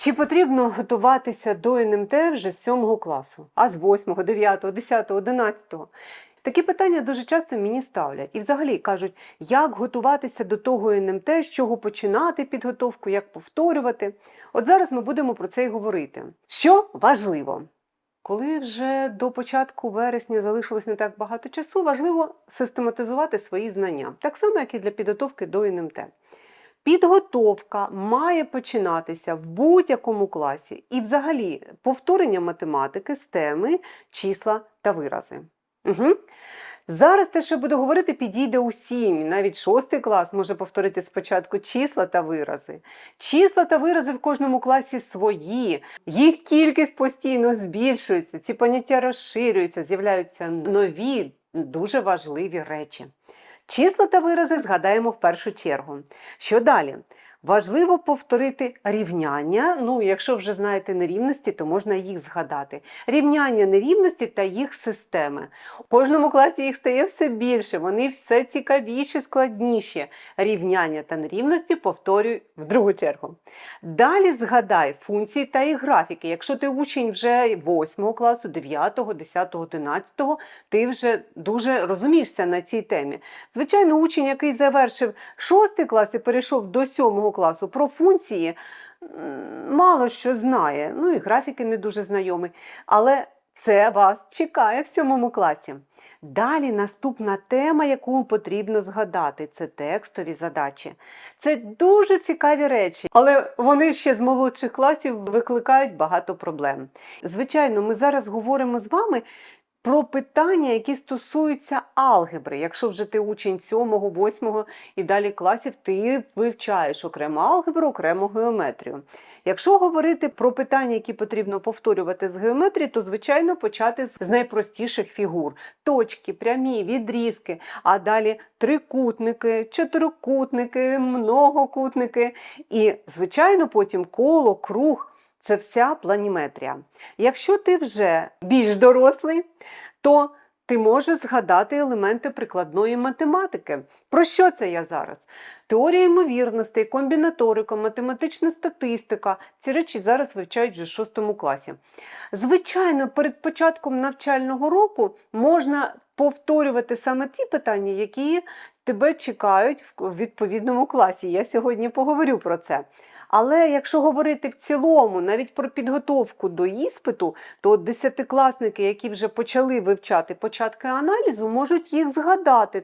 Чи потрібно готуватися до НМТ вже з 7 класу, а з 8, 9, 10, 11? Такі питання дуже часто мені ставлять і взагалі кажуть, як готуватися до того НМТ, з чого починати підготовку, як повторювати. От зараз ми будемо про це і говорити. Що важливо? Коли вже до початку вересня залишилось не так багато часу, важливо систематизувати свої знання, так само, як і для підготовки до НМТ. Підготовка має починатися в будь-якому класі і, взагалі, повторення математики з теми, числа та вирази. Угу. Зараз те, що буду говорити, підійде усім. Навіть шостий клас може повторити спочатку числа та вирази. Числа та вирази в кожному класі свої. Їх кількість постійно збільшується, ці поняття розширюються, з'являються нові, дуже важливі речі. Числа та вирази згадаємо в першу чергу. Що далі? Важливо повторити рівняння. Ну, якщо вже знаєте нерівності, то можна їх згадати. Рівняння нерівності та їх системи. У кожному класі їх стає все більше, вони все цікавіші, складніші. Рівняння та нерівності повторюй в другу чергу. Далі згадай функції та їх графіки. Якщо ти учень вже 8 класу, 9, 10, 11, ти вже дуже розумієшся на цій темі. Звичайно, учень, який завершив 6 клас і перейшов до 7 класу, про функції мало що знає. Ну і графіки не дуже знайомі. Але це вас чекає в 7 класі. Далі наступна тема, яку потрібно згадати, це текстові задачі. Це дуже цікаві речі, але вони ще з молодших класів викликають багато проблем. Звичайно, ми зараз говоримо з вами про питання, які стосуються алгебри. Якщо вже ти учень 7, 8 і далі класів, ти вивчаєш окремо алгебру, окремо геометрію. Якщо говорити про питання, які потрібно повторювати з геометрії, то звичайно почати з найпростіших фігур: точки, прямі, відрізки, а далі трикутники, чотирикутники, многокутники. І, звичайно, потім коло, круг. Це вся планіметрія. Якщо ти вже більш дорослий, то ти можеш згадати елементи прикладної математики. Про що це я зараз? Теорія ймовірностей, комбінаторика, математична статистика. Ці речі зараз вивчають вже в 6 класі. Звичайно, перед початком навчального року можна повторювати саме ті питання, які тебе чекають в відповідному класі. Я сьогодні поговорю про це. Але якщо говорити в цілому, навіть про підготовку до іспиту, то десятикласники, які вже почали вивчати початки аналізу, можуть їх згадати.